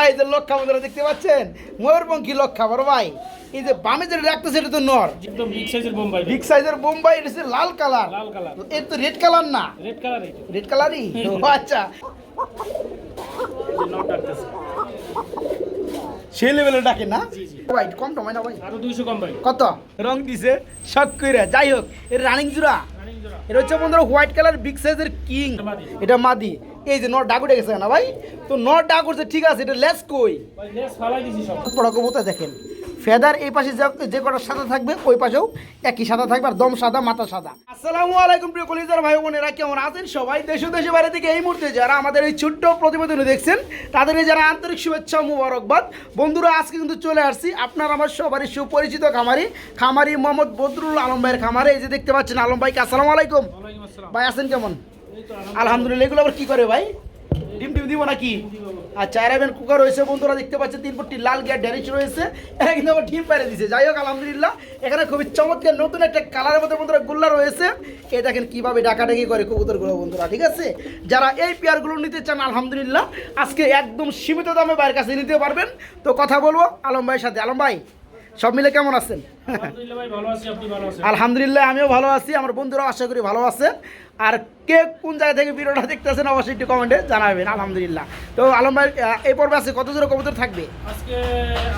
সাইজের লক্ষা বন্ধুরা দেখতে পাচ্ছেন? ময়ূরপঙ্খী লক্ষা বড় ভাই। এই যে বামে যেটা রাখতেছে এটা তো নর। একদম বিগ সাইজের বোম্বাই বিগ সাইজের বোম্বাই এটা হচ্ছে লাল কালার। লাল কালার। এর তো রেড কালার না। রেড কালার রেড কালারই আচ্ছা। সেই লেভেলে ডাকে না। ভাই কম টমাই না ভাই। আরও 200 কম ভাই। কত? রং দিছে শখ কইরা। যাই হোক রানিং জোড়া। এটা হচ্ছে বন্ধুরা হোয়াইট কালার বিগ সাইজের কিং। এটা মাদি। এই যে নট ডাকুটে গেছে না ভাই? তো নট ডাকুর উঠছে ঠিক আছে এটা লেস কই? পড়া লেস ফালাই দিছি সব। পড়া কবুতর দেখেন। ফেদার এই পাশে যে যে কটা সাদা থাকবে ওই পাশেও একই সাদা থাকবে আর দম সাদা মাথা সাদা। আসসালামু আলাইকুম প্রিয় কলিজার ভাই বোনেরা কেমন আছেন সবাই? দেশ ও দেশের বাইরে থেকে এই মুহূর্তে যারা আমাদের এই ছোট্ট প্রতিবেদনে দেখছেন তাদের এই যারা আন্তরিক শুভেচ্ছা মুবারকবাদ। বন্ধুরা আজকে কিন্তু চলে আসছি আপনার আমার সবারই সুপরিচিত খামারি খামারি মোহাম্মদ বদরুল আলম ভাইয়ের খামারে। এই যে দেখতে পাচ্ছেন আলম ভাইকে আসসালামু আলাইকুম। ভাই আছেন কেমন? এই আলহামদুলিল্লাহ এগুলো আবার কি করে ভাই? ডিম টিম দিব নাকি? আচ্ছা অ্যারাবিয়ান কুকার রয়েছে বন্ধুরা, দেখতে পাচ্ছেন তিন ফুটটি লাল গিয়ার ড্যানিশ রয়েছে। এরা কিন্তু আমার ডিম পাড়ে দিয়েছে যাই হোক, আলহামদুলিল্লাহ, এখানে খুবই চমৎকার নতুন একটা কালারের মধ্যে বন্ধুরা গুল্লা রয়েছে। এ দেখেন কীভাবে ডাকাডাকি করে কবুতরগুলো বন্ধুরা, ঠিক আছে? যারা এই পেয়ারগুলো নিতে চান, আলহামদুলিল্লাহ, আজকে একদম সীমিত দামে বাইরের কাছে নিতে পারবেন। তো কথা বলব আলম ভাইয়ের সাথে। আলম ভাই সব মিলে কেমন আছেন? আলহামদুলিল্লাহ আছেন? আমিও ভালো আছি আমার বন্ধুরাও আশা করি ভালো আছে। আর কে কোন জায়গা থেকে ভিডিওটা দেখতেছেন অবশ্যই একটু কমেন্টে জানাবেন আলহামদুলিল্লাহ। তো আলম ভাই এই পর্বে আছে কত জোরে কবুতর থাকবে? আজকে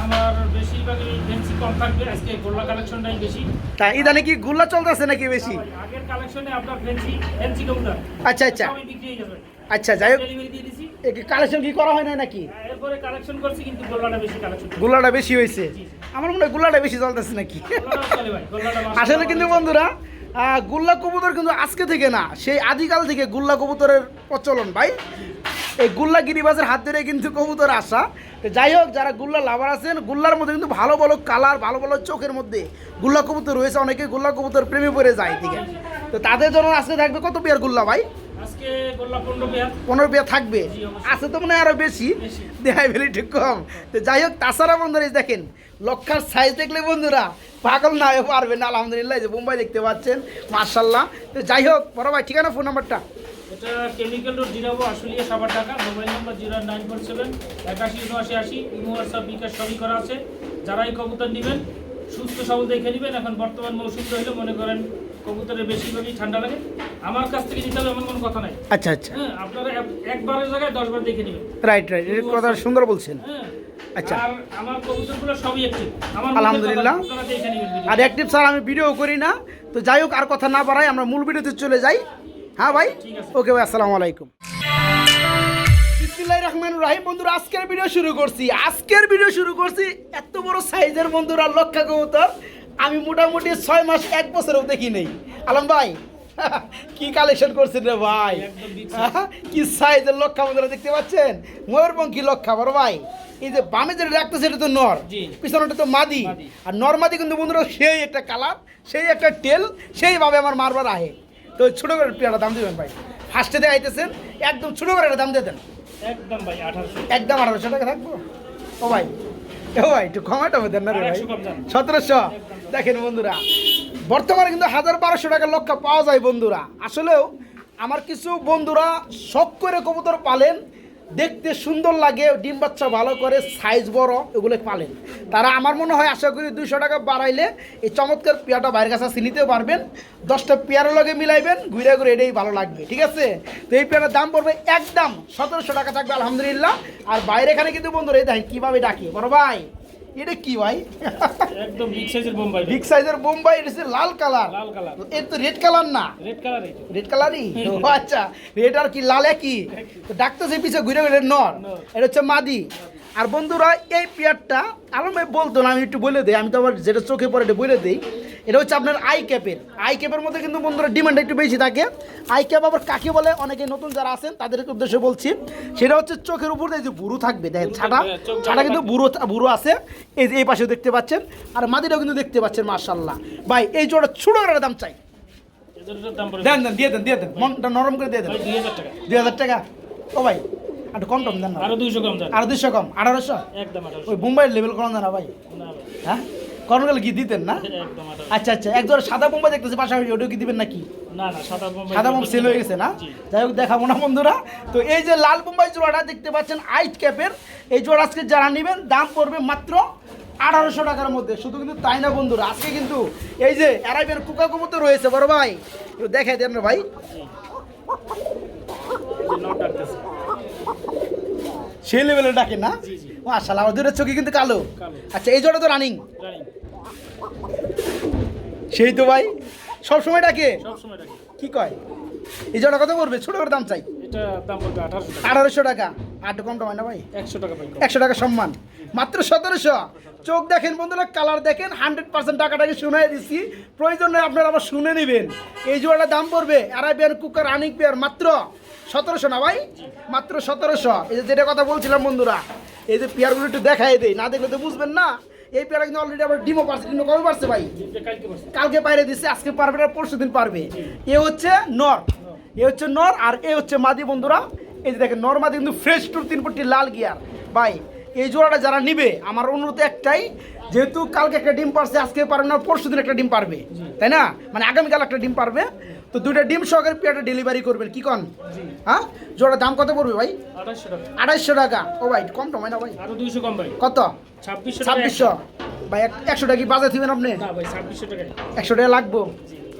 আমার বেশিরভাগই ফেন্সি কম থাকবে আজকে গোল্লা কালেকশনটাই বেশি। তা ইদানে কি গুল্লা চলতেছে নাকি বেশি? আগের কালেকশনে আপনার ফেন্সি ফেন্সি কবুতর। আচ্ছা আচ্ছা। বিক্রি হয়ে যাবে। আচ্ছা যাই হোক। কালেকশন কি করা হয় না নাকি? এরপরে কালেকশন করছি কিন্তু গোল্লাটা বেশি কালেকশন গুল্লাটা বেশি হয়েছে? আমার মনে হয় গুল্লাটা বেশি চলতেছে নাকি? আসলে কিন্তু বন্ধুরা গুল্লা কবুতর কিন্তু আজকে থেকে না সেই আদিকাল থেকে গুল্লা কবুতরের প্রচলন ভাই। এই গুল্লা গিরিবাজের হাত ধরে কিন্তু কবুতর আসা। তো যাই হোক যারা গুল্লা লাভার আছেন গুল্লার মধ্যে কিন্তু ভালো ভালো কালার ভালো ভালো চোখের মধ্যে গুল্লা কবুতর রয়েছে। অনেকে গুল্লা কবুতর প্রেমে পড়ে যায় আছে তো তাদের জন্য আজকে থাকবে কত পেয়ার গুল্লা ভাই? আজকে গোল্লা 15 পেয়ার। পনেরো পেয়ার থাকবে? আছে তো মনে হয় আরও বেশি। দেখাই ফেলি একটু কম। তো যাই হোক তাছাড়া বন্ধুরা দেখেন লক্ষার সাইজ দেখলে বন্ধুরা পাগল না হয়ে পারবে না আলহামদুলিল্লাহ যে মুম্বাই দেখতে পাচ্ছেন মার্শাল্লাহ তো যাই হোক বড় ভাই ঠিকানা ফোন নাম্বারটা এটা কেমিক্যাল রোড জিরাবো আশুলিয়া সাবার টাকা mobile number zero nine four seven একাশি উনআশি আশি হোয়াটসঅ্যাপ বিকাশ সবই করা আছে। যারা এই কবুতর নেবেন সুস্থ সবল দেখে নেবেন। এখন বর্তমান মৌসুম রইলে মনে করেন কবুতরের বেশিরভাগই ঠান্ডা লাগে। আমার কাছ থেকে নিতে হবে এমন কোনো কথা নাই। আচ্ছা আচ্ছা। হ্যাঁ আপনারা একবারের জায়গায় দশবার দেখে নেবেন। Right right. এর কথা সুন্দর বলছেন। হ্যাঁ আচ্ছা। আর আমার কবুতরগুলো সবই আমার আলহামদুলিল্লাহ। আর অ্যাক্টিভ স্যার আমি ভিডিও করি না। তো যাই হোক আর কথা না বাড়াই আমরা মূল ভিডিওতে চলে যাই। হ্যাঁ ভাই? ওকে ভাই আসসালামু আলাইকুম। বিসমিল্লাহির রহমানির রহিম। বন্ধুরা আজকের ভিডিও শুরু করছি। আজকের ভিডিও শুরু করছি এত বড় সাইজের বন্ধুরা লক্ষা কবুতর। আমি মোটামুটি ছয় মাস এক বছরেও দেখি নেই। আলম ভাই কি কালেকশন করছেন রে ভাই? কি সাইজের লক্ষা বন্ধুরা দেখতে পাচ্ছেন? ময়ূরপঙ্খী লক্ষা বড় ভাই। এই যে বামে যেটা রাখতেছে এটা তো নর। পিছনটা তো মাদি। মাদি। আর নর্মাদি কিন্তু বন্ধুরা সেই একটা কালার সেই একটা টেল সেইভাবে আমার মারবার আহে। তো ছোটো করে একটা দাম দিবেন ভাই। ফার্স্টে দেখাইতেছেন একদম ছোটো করে দাম দিয়ে দেন। একদম ভাই আঠারোশো। একদম আঠারোশো টাকা থাকব? ও ভাই ও ভাই একটু কমাটা দেন না রে ভাই। সতেরোশো? দেখেন বন্ধুরা বর্তমানে কিন্তু হাজার বারোশো টাকা লক্ষ্য পাওয়া যায় বন্ধুরা। আসলেও আমার কিছু বন্ধুরা শখ করে কবুতর পালেন দেখতে সুন্দর লাগে, ডিম বাচ্চা ভালো করে সাইজ বড়, এগুলো পালেন। তারা আমার মনে হয় আশা করি দুশো টাকা বাড়াইলে এই চমৎকার পেয়ারটা বাইরের কাছে নিতে পারবেন। দশটা পেয়ারের লগে মিলাইবেন, ঘুরে ঘুরে এটাই ভালো লাগবে, ঠিক আছে? তো এই পেয়ারের দাম পড়বে একদম সতেরোশো টাকা থাকবে, আলহামদুলিল্লাহ। আর বাইরে এখানে কিন্তু বন্ধুরা, এই দেখেন কীভাবে ডাকি, বড় ভাই। এটা কি ভাই? একদম বিগ সাইজের বোম্বাই বিগ সাইজের বোম্বাই এটা হচ্ছে লাল কালার। লাল কালার। এর তো রেড কালার না। রেড কালার রেড কালারই ও আচ্ছা রেড আর কি লাল একই? তো ডাক্তার সে পিছিয়ে ঘুরে ঘুরে নর। নর। এটা হচ্ছে মাদি। আর বন্ধুরা এই পেয়ারটা আলম ভাই বলতো না আমি একটু বলে দিই আমি তো আবার যেটা চোখে পড়ে এটা বলে দিই। এটা হচ্ছে আপনার আই ক্যাপের। আই ক্যাপের মধ্যে কিন্তু বন্ধুরা ডিমান্ড একটু বেশি থাকে। আই ক্যাপ আবার কাকে বলে? অনেকে নতুন যারা আছেন তাদেরকে উদ্দেশ্যে বলছি। সেটা হচ্ছে চোখের উপর যে বুড়ো থাকবে দেখেন ছাটা। ছাটা কিন্তু বুড়ো বুড়ো আছে। এই যে এই পাশেও দেখতে পাচ্ছেন। আর মাদিটাও কিন্তু দেখতে পাচ্ছেন মার্শাল্লাহ ভাই এই জোড়া ছোটো দাম চাই। দেন দেন দিয়ে দেন দিয়ে দেন। মনটা নরম করে দিয়ে দেন। দুই হাজার টাকা। ও ভাই একটু কম টম দেন না আরও দুইশো কম যান আর দুশো কম আঠারোশো? একদম ওই মুম্বাইয়ের লেভেল কম না ভাই। না ভাই। হ্যাঁ? কর্নকাল কি দিতেন না? আচ্ছা আচ্ছা এক জোড়া সাদা বোম্বা দেখতেছি পাশাপাশি ওটাও কি দিবেন নাকি? সাদা বোম্বাই বোম সেল হয়ে গেছে না? যাই হোক দেখাবো না বন্ধুরা। তো এই যে লাল বোম্বাই জোড়াটা দেখতে পাচ্ছেন আইট ক্যাপের এই জোড়া আজকে যারা নেবেন দাম পড়বে মাত্র আঠারোশো টাকার মধ্যে। শুধু কিন্তু তাই না বন্ধুরা আজকে কিন্তু এই যে অ্যারাইভের কুকা কবুতর রয়েছে বড় ভাই। দেখাই দেন না ভাই। সেই লেভেলে ডাকে না। মাশাআল্লাহ আমার দুটোর চোখে কিন্তু কালো। আচ্ছা এই জোড়া তো রানিং সেই তো ভাই সব সময় ডাকে। কি কয়? এই জোড়া কত পড়বে? ছোট করে দাম চাই। আঠারোশো টাকা। আট কম হয় না ভাই? একশো টাকা একশো টাকা সম্মান। মাত্র সতেরোশো। চোখ দেখেন বন্ধুরা কালার দেখেন হান্ড্রেড পার্সেন্ট টাকাটাকে শুনে দিচ্ছি প্রয়োজনে আপনারা আবার শুনে নেবেন। এই জোড়াটা দাম পড়বে আড়াইবিয়ার কুকার আনিক পেয়ার মাত্র সতেরোশো না ভাই? মাত্র সতেরোশো। এই যে যেটা কথা বলছিলাম বন্ধুরা, এই যে পেয়ারগুলো একটু দেখাই দেয় না দেখলে তো বুঝবেন না, এই পেয়ারা কিন্তু অলরেডি আবার ডিমো পারছে, ডিমও কবে পারছে ভাই? কালকে পাইরে দিচ্ছে আজকে পারবে না, পরশু দিন পারবে। এ হচ্ছে নর। এ হচ্ছে নর আর এ হচ্ছে মাদি বন্ধুরা। এই যে দেখেন, নর মাদি কিন্তু ফ্রেশ টুর তিন পট্টি লাল গিয়ার। ভাই এই জোড়াটা যারা নিবে আমার অনুরোধ একটাই যেহেতু কালকে একটা ডিম পারছে আজকে পারবে না পরশু দিন একটা ডিম পারবে তাই না? মানে আগামীকাল একটা ডিম পারবে। তো দুইটা ডিম সহকারে পেয়ারটা ডেলিভারি করবেন কি কন? হ্যাঁ? জোড়ার দাম কত পড়বে ভাই? আড়াইশো টাকা। ও ভাই কম টমাই না ভাই। দুইশো কম ভাই। কত? ছাব্বিশশো ছাব্বিশশো। ভাই এক- একশো টাকা কি বাজার দিবেন আপনি? একশো টাকা লাগবো।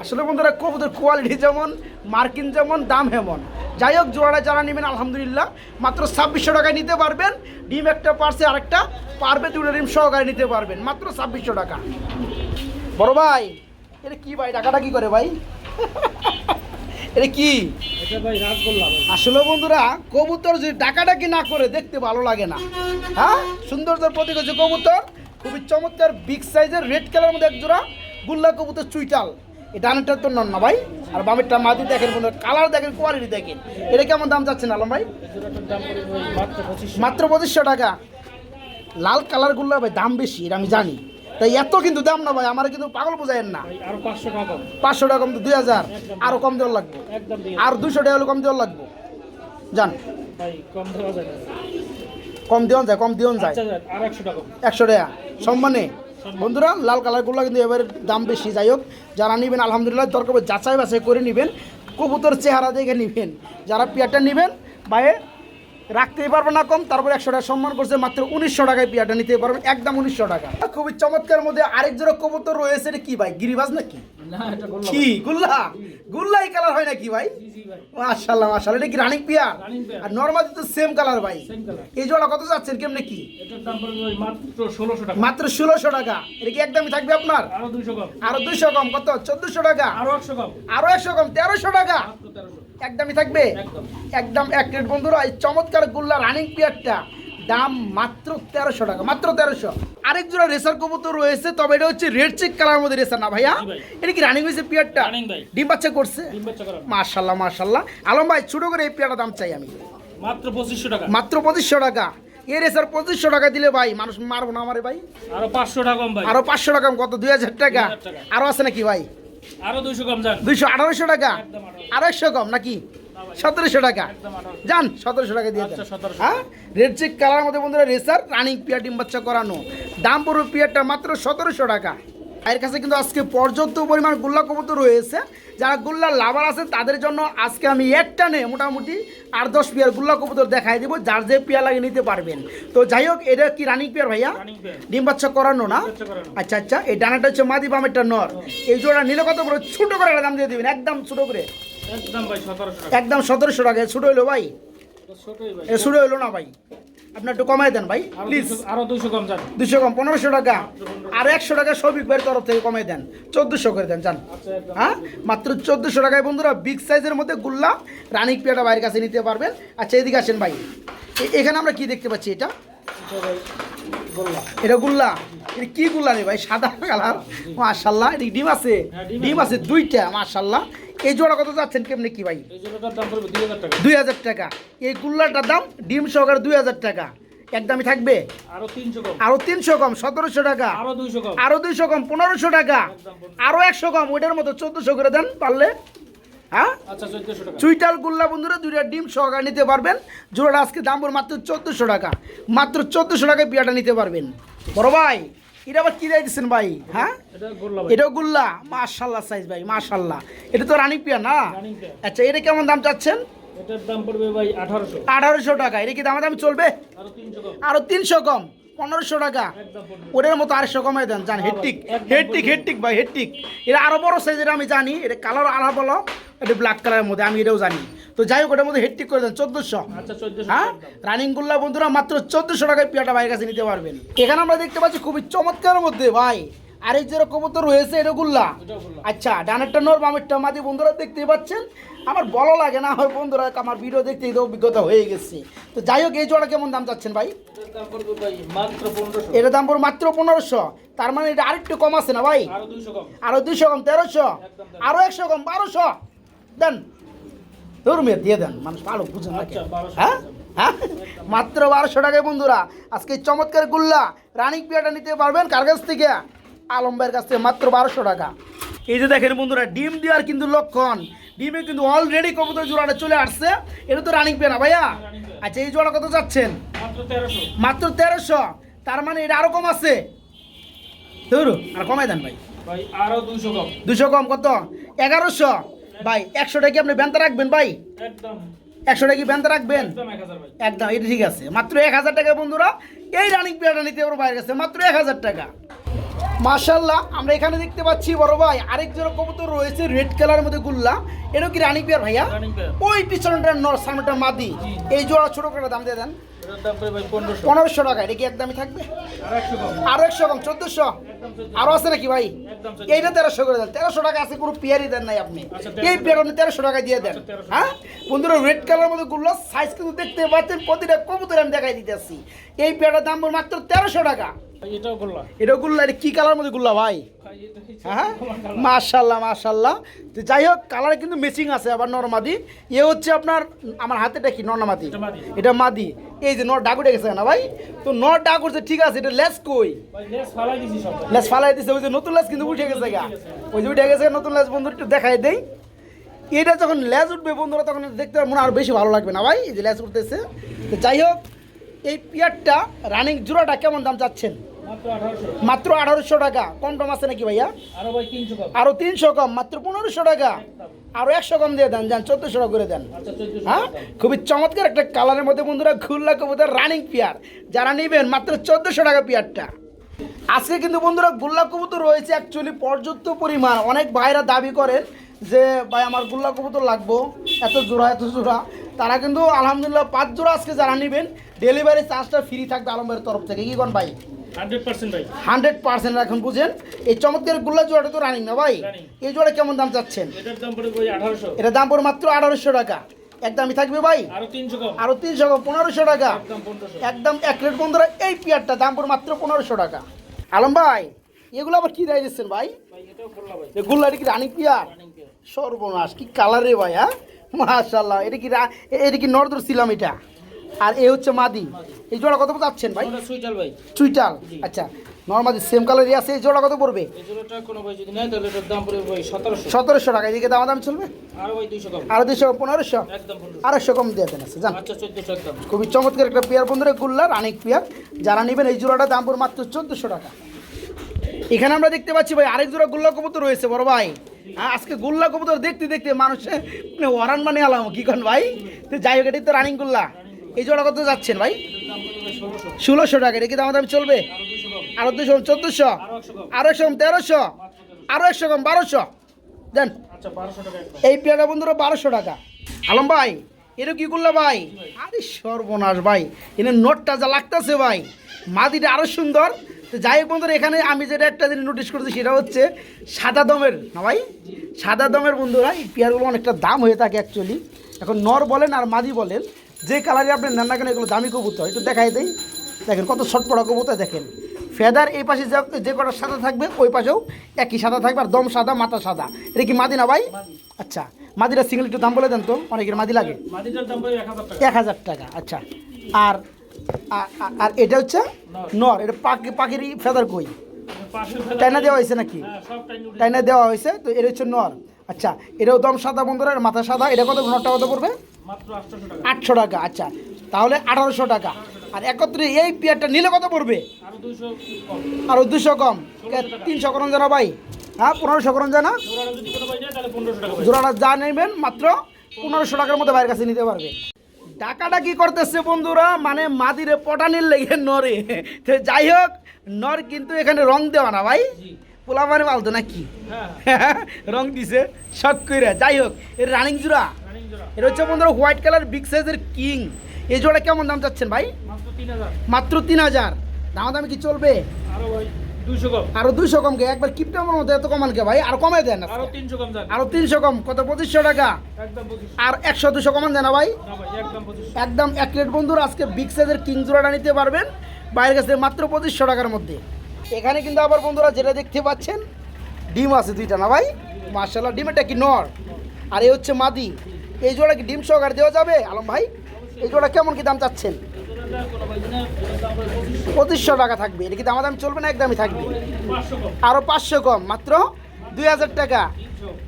আসলে বন্ধুরা কবুতর কোয়ালিটি যেমন মার্কিন যেমন দাম হেমন। যাই হোক জোড়াটা যারা নেবেন আলহামদুলিল্লাহ মাত্র ছাব্বিশশো টাকায় নিতে পারবেন। ডিম একটা পারছে আরেকটা পারবে দুটো ডিম সহকারে নিতে পারবেন। মাত্র ছাব্বিশশো টাকা। বড় ভাই এটা কি ভাই টাকাটা কি করে ভাই? এটা কি? আসলে বন্ধুরা কবুতর যদি ডাকাডাকি না করে দেখতে ভালো লাগে না। হ্যাঁ? সৌন্দর্যের প্রতীক হচ্ছে কবুতর। খুবই চমৎকার বিগ সাইজের রেড কালার মধ্যে এক জোড়া গুল্লা কবুতর চুইটাল। ডানেরটা তো নন না ভাই। আর বামেরটা মাটি দেখেন বন্ধুরা কালার দেখেন কোয়ালিটি দেখেন। এটা কেমন দাম যাচ্ছে আলম ভাই? মাত্র পঁচিশশো টাকা। লাল কালার গুল্লা ভাই, দাম বেশি, এটা আমি জানি। তাই এত কিন্তু দাম না ভাই, আমার কিন্তু পাগল বোঝায়েন না। পাঁচশো টাকা কম তো দুই হাজার আরও কম দেওয়ার লাগবে। আর দুশো টাকা হলে কম দেওয়ার লাগবে। ভাই কম দেওয়া যায়, কম দেওয়া যায়। একশো টাকা। সম্মানে। বন্ধুরা, লাল কালারগুলো কিন্তু এবারে দাম বেশি। যাই হোক, যারা নেবেন, আলহামদুলিল্লাহ, দরকার যাচাই বাছাই করে নেবেন। কবুতর চেহারা দেখে নেবেন। যারা পেয়ারটা নেবেন, বাইরে রাখতেই পারবে না কম তারপর একশো টাকা সম্মান করছে মাত্র উনিশশো টাকায় পিয়াটা নিতে পারবেন একদম উনিশশো টাকা। খুবই চমৎকার মধ্যে আরেক জোড়া কবুতর রয়েছে এটা কি ভাই গিরিবাজ নাকি? কি গুল্লা? গুল্লাই কালার হয় নাকি ভাই? মাশাল্লাহ মাশাল্লাহ এটা কি রানিং pair। আর নর্মালি তো সেম কালার ভাই। এই জোড়া কত যাচ্ছেন কেমনে কি? মাত্র ষোলোশো টাকা। এটা কি একদমই থাকবে আপনার? আরও দুইশো কম। কত? চোদ্দশো টাকা? আরও একশো কম। আরও একশো কম তেরোশো টাকা? একদমই থাকবে? একদম। এক প্লেট বন্ধুরা এই চমৎকার গুল্লা রানিং পিয়ারটা দাম মাত্র তেরোশো টাকা মাত্র তেরোশো। আরেক জোড়া রেসার কবুতর রয়েছে তবে এটা হচ্ছে রেড চেক কালার মধ্যে রেসার না ভাইয়া? এটা কি রানিং হয়েছে পিয়ারটা ডিম বাচ্চা করছে? মার্শাল্লাহ মার্শাল্লাহ আলম ভাই ছোট করে এই পেয়ারটা দাম চাই আমি। মাত্র পঁচিশশো টাকা। মাত্র পঁচিশশো টাকা। এ রেসার পঁচিশশো টাকা দিলে ভাই মানুষ মারবো না আমারে ভাই। আরও পাঁচশো টাকা আরও পাঁচশো টাকা কত? দুই হাজার টাকা। 2000 টাকা। আরও আছে নাকি ভাই? আরও কম যান। টাকা? আড়াইশো কম নাকি? সতেরোশো টাকা? যান সতেরোশো টাকা দিয়ে আচ্ছা, 1700 হ্যাঁ? রেড চেক কালার মধ্যে বন্ধুরা রেসার রানিং পিয়ার ডিম বাচ্চা করানো। দাম পড়বে পিয়ারটা মাত্র সতেরোশো টাকা। এর কাছে কিন্তু আজকে পর্যাপ্ত পরিমাণ গোল্লা কবুতর রয়েছে। যারা গোল্লা লাভার আছে তাদের জন্য আজকে আমি একটা নে মোটামুটি আট দশ পিয়ার গোল্লা কবুতর দেখাই দিব যার যে পেয়ার লাগে নিতে পারবেন। তো যাই হোক এটা কি রানিং পেয়ার ভাইয়া? ডিম বাচ্চা করানো না? আচ্ছা আচ্ছা এই ডানাটা হচ্ছে মাদি বামেরটা নর। এই জোড়া নিলে কত করে? ছোটো করে একটা দাম দিয়ে দিবেন একদম ছোটো করে। একদম সতেরোশো টাকা। ছোট হইল ভাই? ছোট হইল না ভাই? আপনার একটু কমাই দেন ভাই প্লিজ আরও দুশো কম যান। দুশো কম পনেরোশো টাকা। আর একশো টাকা সবিক ভাইয়ের তরফ থেকে কমাই দেন। চোদ্দোশো করে দেন জান আচ্ছা হ্যাঁ? মাত্র চোদ্দোশো টাকায় বন্ধুরা বিগ সাইজের মধ্যে গুল্লা রানিক পেয়াটা বাইরের কাছে নিতে পারবেন। আচ্ছা এদিকে আসেন ভাই। এখানে আমরা কি দেখতে পাচ্ছি এটা? এটা এটা গুল্লা। এটা কি গুল্লা রে ভাই? সাদা কালার। মাশাল্লাহ এটা ডিম আছে? হ্যাঁ, ডিম ডিম আছে। দুইটা মাশাল্লাহ এই জোড়া কত যাচ্ছেন কেমনি কি ভাই? দুই হাজার টাকা। এই গুল্লাটার দাম ডিম সহকারে দুই হাজার টাকা। একদমই থাকবে? আরও তিনশো কম। সতেরোশো টাকা। আরও দুইশো কম। পনেরোশো টাকা। আরও একশো কম ওইটার মতো চোদ্দশো করে দেন পারলে। হ্যাঁ? আচ্ছা চুইটাল গুল্লা বন্ধুরা দুইটা ডিম সহকারে নিতে পারবেন। জোড়াটা আজকে দাম মাত্র চোদ্দোশো টাকা। মাত্র চোদ্দোশো টাকায় পিয়াটা নিতে পারবেন। বড় ভাই এটা আবার কি দিয়েছেন ভাই? হ্যাঁ? এটাও গুল্লা মাশাল্লাহ সাইজ ভাই মাশাল্লাহ এটা তো রানিং পিয়া না? আচ্ছা এটা কেমন দাম চাচ্ছেন? এটার দাম পড়বে ভাই আঠারোশো। আঠারোশো টাকা। এটা কি দামে দাম চলবে? আরও তিনশো কম। পনেরোশো টাকা। ওটার মতো কমাই দেন। জান হেডটিক হেডটিক হেডটিক ভাই হেডটিক এটা আরও বড় সাইজের আমি জানি। এটা কালার বলো এটা ব্ল্যাক কালারের মধ্যে আমি এটাও জানি। তো যাই হোক ওটার মধ্যে হেডটিক করে দেন চোদ্দোশো। আচ্ছা হ্যাঁ? রানিং গুল্লা বন্ধুরা মাত্র চোদ্দশো টাকায় পিয়াটা ভাইয়ের কাছে নিতে পারবেন। এখানে আমরা দেখতে পাচ্ছি খুবই চমৎকার মধ্যে ভাই। আরেক যে তো রয়েছে এটা গুল্লা। আচ্ছা ডানেরটা নোর বামেরটা মাদি বন্ধুরা দেখতেই পাচ্ছেন? আমার বলো লাগে না আমার বন্ধুরা আমার ভিডিও দেখতে তো অভিজ্ঞতা হয়ে গেছে। তো যাই হোক এই জোড়া কেমন দাম চাচ্ছেন ভাই? এটার দাম পড়বে মাত্র পনেরোশো। এর দাম পড়বে মাত্র পনেরোশো। তার মানে এটা আরেকটু কম আছে না ভাই? আরও দুইশো কম। আরও তেরোশো। আরও একশো কম বারোশো? দেন। ধরুন মেয়ে দিয়ে দেন মানুষ ভালো বুঝেন না কেন? 1200 হ্যাঁ? হ্যাঁ? মাত্র বারোশো টাকায় বন্ধুরা আজকে চমৎকার গুল্লা রানিক পিয়াটা নিতে পারবেন কার কাছ থেকে? আলম ভাইয়ের কাছ থেকে মাত্র বারোশো টাকা। এই যে দেখেন বন্ধুরা ডিম দেওয়ার কিন্তু লক্ষণ। ডিমে কিন্তু অলরেডি কবুতর জোড়াটা চলে আসছে। এটা তো রানিং পেয়ে না ভাইয়া? আচ্ছা এই জোড়া কত যাচ্ছেন? মাত্র তেরোশো। তার মানে এটা আরও কম আছে। ধরু আর কমাই দেন ভাই। দুশো কম কত? এগারোশো। ভাই একশো টাকা কি আপনি ব্যান্তা রাখবেন ভাই? একদম। একশো টাকা কি ব্যান্তা রাখবেন? একদম এটা ঠিক আছে। মাত্র এক হাজার টাকা বন্ধুরা এই রানিং পেয়ারটা নিতে পারব বাইরের কাছে মাত্র এক হাজার টাকা। মার্শাল্লাহ আমরা এখানে দেখতে পাচ্ছি বড় ভাই আরেক জোড়া কবুতর রয়েছে রেড কালারের মধ্যে গুল্লা। এটা কি রানিং পেয়ার ভাইয়া? ওই পিছনটা নর সামনেটা মাদি। এই জোড়া ছোট করে দাম দিয়ে দেন। পনেরোশো। টাকা এটা কি একদমই থাকবে? আর একশো কম চোদ্দশো? আরও আছে নাকি ভাই? এইটা তেরোশো করে দেন। তেরোশো টাকা আছে কোনো পেয়ারই দেন নাই আপনি। আচ্ছা, এই 1300 পেয়ার আপনি তেরোশো টাকা দিয়ে দেন। আচ্ছা, 1300 হ্যাঁ? বন্ধুরা রেড কালার মধ্যে গুলো সাইজ কিন্তু দেখতে পাচ্ছেন প্রতিটা কবুতর আমি দেখাই দিতেছি। এই পেয়ারটার দাম মাত্র তেরোশো টাকা। এটাও করলাম এটা গুল্লা এটা কি কালার মধ্যে গুল্লা ভাই? হ্যাঁ মাশাল্লাহ তো যাই হোক কালারে কিন্তু আছে আবার নরমাদি। এ হচ্ছে আপনার আমার হাতেটা কি? নর্নামাদি এটা মাদি। এই যে নর গেছে না ভাই? তো নর ঠিক আছে এটা লেস কই? লেস ফালাই দিছি ওই যে নতুন লেস কিন্তু উঠে গেছে গা। ওই যে উঠে গেছে নতুন লেস বন্ধু একটু দেখাই দেই। এটা যখন লেজ উঠবে বন্ধুরা তখন দেখতে মনে হয় বেশি ভালো লাগবে না ভাই? এই যে লেজ উঠতেছে। তো যাই হোক এই পিয়ারটা রানিং জোড়াটা কেমন দাম চাচ্ছেন? মাত্র আঠারোশো। টাকা। কম টম আছে নাকি ভাইয়া? আরও তিনশো কম। মাত্র পনেরোশো টাকা। আরও একশো কম দিয়ে দেন যান চোদ্দশো টাকা করে দেন। আচ্ছা হ্যাঁ? খুবই চমৎকার একটা কালারের মধ্যে বন্ধুরা খুল্লা কবুতর রানিং পিয়ার যারা নেবেন মাত্র চোদ্দশো টাকা পিয়ারটা আজকে কিন্তু বন্ধুরা গুল্লা কবুতর রয়েছে অ্যাকচুয়ালি পর্যাপ্ত পরিমাণ। অনেক ভাইরা দাবি করেন যে ভাই আমার গুল্লা কবুতর লাগবো। এত জোড়া এত জোড়া। তারা কিন্তু আলহামদুলিল্লাহ পাঁচ জোড়া আজকে যারা নেবেন ডেলিভারি চার্জটা ফ্রি থাকবে আলমের তরফ থেকে। কি কোন ভাই? হান্ড্রেড পার্সেন্ট এখন বুঝেন? এই চমৎকার গুল্লা জোড়াটা তো রানিং না ভাই? এই জোড়া কেমন দাম চাচ্ছেন? এটার দাম এটা দাম পড়ে মাত্র আঠারোশো টাকা। একদমই থাকবে ভাই? আরও তিনশো কম। পনেরোশো টাকা। একদম এক প্লেট বন্ধুরা এই পিয়ারটা দাম পড়ে মাত্র পনেরোশো টাকা। আলম ভাই এগুলো আবার কি দেয় দিচ্ছেন ভাই? এটা কি রানিং পিয়ার? পেয়ার। সর্বনাশ কি কালার রে ভাই হ্যাঁ? মাশাল্লাহ এটা কি এটা কি নর্দর ছিলাম এটা? আর এ হচ্ছে মাদি। এই জোড়া কত যাচ্ছেন ভাই? সুইটাল ভাই। চুইটাল জি। আচ্ছা নর্মাদি সেম কালারই আছে এই জোড়া কত পড়বে? সতেরোশো। টাকা এদিকে দাম দাম চলবে? আরও দুইশো পনেরোশো? আড়াইশো কম দিয়ে দেন আছে জান আচ্ছা খুবই চমৎকার একটা পেয়ার বন্ধুরা গুল্লার অনেক পেয়ার যারা নেবেন এই জোড়াটা দাম পড়বে মাত্র চোদ্দোশো টাকা। এখানে আমরা দেখতে পাচ্ছি ভাই আরেক জোড়া গুল্লা কবুতর রয়েছে বড় ভাই। আজকে গুল্লা কবুতর দেখতে দেখতে মানুষে মানে ওয়ারান মানে আলাম কি কন ভাই? তো যাই হোক, এটাই তো রানিং গুল্লা। এই জোড়া কত যাচ্ছেন ভাই? ষোলোশো টাকা, এটা কি দাম চলবে? আরও দুশো, চোদ্দোশো? আরও একশো তেরোশো? আরও একশো কম, বারোশো? দেন। এই পেয়ারা বন্ধুরা বারোশো টাকা। আলম ভাই, এটা কি করল ভাই? আরে সর্বনাশ ভাই, এনে নোটটা যা লাগতেছে ভাই। মাদিটা আরও সুন্দর তো যাই হোক বন্ধুরা এখানে আমি যেটা একটা জিনিস নোটিস করেছি সেটা হচ্ছে সাদা দমের না ভাই? সাদা দমের বন্ধুরা এই পেয়ারগুলো অনেকটা দাম হয়ে থাকে অ্যাকচুয়ালি এখন নর বলেন আর মাদি বলেন যে কালারে আপনি নেন না কেন এগুলো দামি কবুতর। একটু দেখাই দেই। দেখেন কত ছটপড়া কবুতর দেখেন। ফেদার এই পাশে যে যে কটা সাদা থাকবে ওই পাশেও একই সাদা থাকবে আর দম সাদা মাথা সাদা। এটা কি মাদি না ভাই? আচ্ছা মাদিটা সিঙ্গেল একটু দাম বলে দেন তো অনেকের মাদি লাগে। এক হাজার টাকা আচ্ছা। আর আর- এটা হচ্ছে নর। এটা পাখি পাখিরই ফেদার কই? টাইনা দেওয়া হয়েছে নাকি? টাইনা দেওয়া হয়েছে তো এটা হচ্ছে নর। আচ্ছা এটাও দম সাদা বন্ধুরা আর মাথা সাদা। এটা কত নরটা কত পড়বে? আটশো টাকা আচ্ছা। তাহলে আঠারোশো টাকা। আর একত্রে এই পেয়ারটা নিলে কত পড়বে? আরও আরও দুশো কম। তিনশো করণ জানা ভাই। হ্যাঁ পনেরোশো করণ জানা। জোড়াটা যা নেবেন মাত্র পনেরোশো টাকার মধ্যে বাইরের কাছে নিতে পারবে। টাকাটা কি করতেছে বন্ধুরা? মানে মাদিরে পটানির লেগে নরে তো যাই হোক নর কিন্তু এখানে রং দেওয়া না ভাই। পোলা মানে পালতো নাকি? হ্যাঁ। রং দিছে শখ করে যাই হোক এর রানিং জোড়া। এটা হচ্ছে বন্ধুরা হোয়াইট কালার বিগ সাইজের কিং এই জোড়া কেমন দাম চাচ্ছেন ভাই? মাত্র তিন হাজার। মাত্র তিন হাজার। দাম দামি কি চলবে? আরও দুইশো কম কে? একবার কিপটামের মতো এত কমান কে ভাই? আর কমাই দেন আরও তিনশো কম কত? পঁচিশশো টাকা। আর একশো দুশো কমান দেন না ভাই। একদম এক প্লেট বন্ধুরা আজকে বিগ সাইজের কিং নিতে পারবেন। বাইরের কাছে মাত্র পঁচিশশো টাকার মধ্যে। এখানে কিন্তু আবার বন্ধুরা যেটা দেখতে পাচ্ছেন ডিম আছে দুইটা না ভাই? মার্শাল্লাহ ডিমেরটা কি নর? আর এই হচ্ছে মাদি। এই জোড়া কি ডিম সহকারে দেওয়া যাবে? আলম ভাই এই জোড়া কেমন কি দাম চাচ্ছেন? পঁচিশশো টাকা থাকবে। এটা কি দাম দাম চলবে না একদমই থাকবে? আরও আরও পাঁচশো কম। মাত্র দুই হাজার টাকা।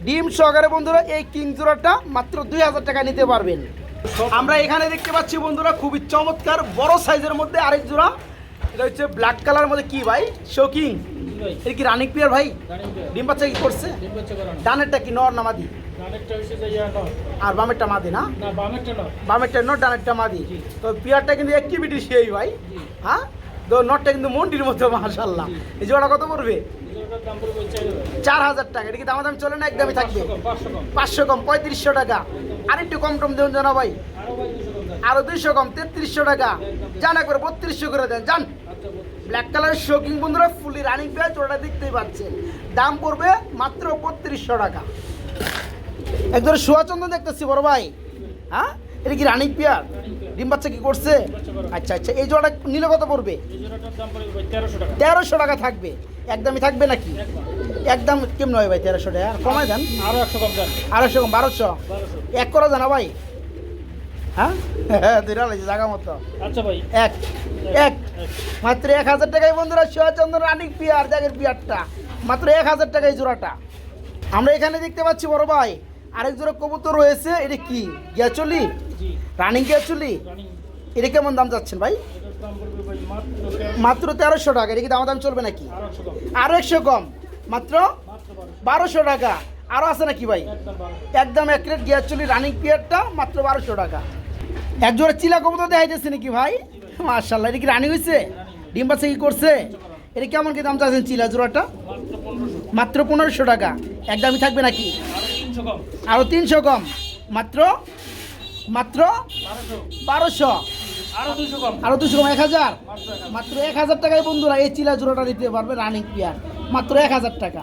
ডিম সহকারে বন্ধুরা, এই কিং জোড়াটা মাত্র দুই হাজার টাকা নিতে পারবেন। আমরা এখানে দেখতে পাচ্ছি বন্ধুরা, খুবই চমৎকার, বড় সাইজের মধ্যে আরেক জোড়া। এটা হচ্ছে ব্ল্যাক কালার মধ্যে কি ভাই? শোকিং এটা কি রানিক পিয়ার ভাই? ডিম বাচ্চা কি করছে? ডানেরটা কি নর না মাদি? আর বামেরটা মাদি না? বামেরটা নর। ডানেরটা মাদি। তো পিয়ারটা কিন্তু অ্যাক্টিভিটি সেই ভাই। হ্যাঁ? তো নটটা কিন্তু মন্ডির মতো মাশাল্লাহ। এই জোড়া কত পড়বে? চার হাজার। টাকা। এটা কি দাম দাম চলে না একদমই থাকবে? পাঁচশো কম পঁয়ত্রিশশো টাকা। আর একটু কম টম দেবেন জানা ভাই। আরও দুইশো কম তেত্রিশশো টাকা। জানা করে বত্রিশশো করে দেন। জান। ব্ল্যাক কালারের শোকিং বন্ধুরা ফুলি রানিং পেঁয়াজ ওটা দেখতেই পাচ্ছেন। দাম পড়বে মাত্র বত্রিশশো টাকা। একদম সোয়াচন্দ্র দেখতেছি বড় ভাই। হ্যাঁ? এটা কি রানিং পেয়ার ডিম বাচ্চা কি করছে? আচ্ছা আচ্ছা এই জোড়াটা নিলে কত পড়বে? তেরোশো টাকা। থাকবে। একদমই থাকবে নাকি? একদম। কেমন হয় ভাই তেরোশো টাকা? কমায় দেন। আরও একশো কম আড়াইশো কম বারোশো? বারোশো। এক করা জানা ভাই। হ্যাঁ? দুইটা লাগছে জায়গা মতো। আচ্ছা ভাই। এক। এক। মাত্র এক হাজার টাকায় বন্ধুরা শিবাচন্দ্র রানিক পিয়ার জাগের পিয়ারটা মাত্র এক হাজার টাকায় জোড়াটা। আমরা এখানে দেখতে পাচ্ছি বড় ভাই আরেক জোড়া কবুতর রয়েছে এটা কি? গিয়াচলি? রানিং গিয়াচলি? এটা কেমন দাম যাচ্ছেন ভাই? মাত্র তেরোশো। টাকা। এটা কি দাম দাম চলবে নাকি? আরও একশো কম। মাত্র বারোশো। টাকা। আরও আছে নাকি ভাই? একদম এক প্লেট গিয়াচলি রানিং পিয়ারটা মাত্র বারোশো টাকা। এক জোড়া চিলা কবুতর দেখাইতেছে নাকি ভাই? মার্শাল্লাহ এটা কি রানিং হয়েছে ডিম বাচ্চা কি করছে? এটা কেমন কি দাম চাচ্ছেন চিলা জোড়াটা? মাত্র পনেরোশো টাকা। একদমই থাকবে নাকি? আরও তিনশো কম। মাত্র? মাত্র? বারোশো। আরও দুশো কম, এক হাজার। মাত্র এক হাজার টাকায় বন্ধুরা এই চিলা জোড়াটা দিতে পারবে রানিং পিয়ার। মাত্র এক হাজার টাকা।